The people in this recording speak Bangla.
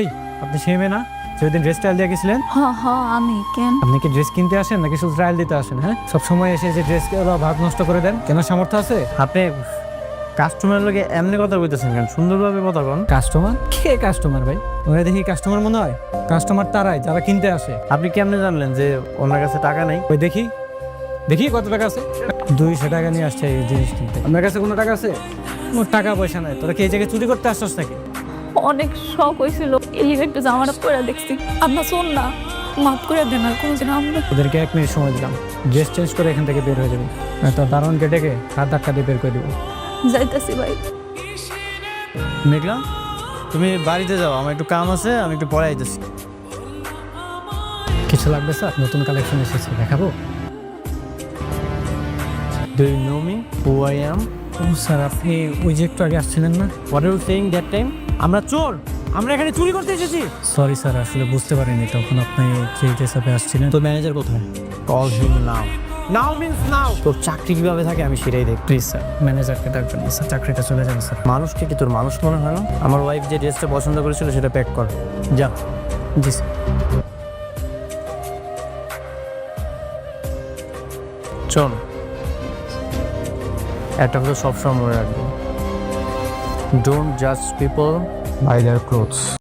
এই আপনি সেই মেয়ে না? যেদিন ড্রেস ট্রায়াল দিয়ে গেছিলেন? হ হ আমি কেন? আপনি কি ড্রেস কিনতে আসেন নাকি শুধু ট্রায়াল দিতে আসেন হ্যাঁ? সব সময় এসে যে ড্রেস ভাগ নষ্ট করে দেন কেন সামর্থ্য আছে? আপনি কাস্টমারের লগে এমনি কথা বলতেছেন কেন? সুন্দরভাবে কথা কাস্টমার কে কাস্টমার ভাই? ওরা দেখি কাস্টমার মনে হয়? কাস্টমার তারাই যারা কিনতে আসে। আপনি কেমনে জানলেন যে ওনার কাছে টাকা নেই? ওই দেখি দেখি কত টাকা আছে? দুইশো টাকা নিয়ে আসছে এই জিনিস কিনতে। আপনার কাছে কোনো টাকা আছে? টাকা পয়সা নাই তোরা কি এই জায়গায় চুরি করতে আসছিস নাকি? অনেক শখ হয়েছিল। এই একটু জামাটা পরে দেখছি। আপনার শোন না মাফ করে দেন আর কোনোদিন আমরা ওদেরকে এক মিনিট সময় দিলাম। ড্রেস চেঞ্জ করে এখান থেকে বের হয়ে যাবে। তো দারোয়ানকে ডেকে হাত ধাক্কা দিয়ে বের করে দেবো। যাইতেছি ভাই। মেঘলা তুমি বাড়িতে যাও আমার একটু কাম আছে আমি একটু পরে আইতেছি। কিছু লাগবে স্যার? নতুন কালেকশন এসেছে দেখাবো? No me who I am O sir আপনি ওই যে একটু আগে আসছিলেন না? What are you saying that time আমরা চোর! আমরা এখানে চুরি করতে এসেছি! সরি স্যার আসলে বুঝতে পারিনি তখন আপনি যে হিসাবে আসছিলেন? তো ম্যানেজার কোথায়? কল হিম নাও নাও মিন্স নাও তোর চাকরি কীভাবে থাকে আমি সেটাই দেখ প্লিজ স্যার ম্যানেজারকে ডাকবেন না, স্যার চাকরিটা চলে যাবে স্যার মানুষকে কি তোর মানুষ মনে হয় না? আমার ওয়াইফ যে ড্রেসটা পছন্দ করেছিল সেটা প্যাক কর। যা। জি স্যার চল। একটা হলো সবসময় মনে রাখব। ডোন্ট জাজ পিপল বাই দেয়ার ক্লোথস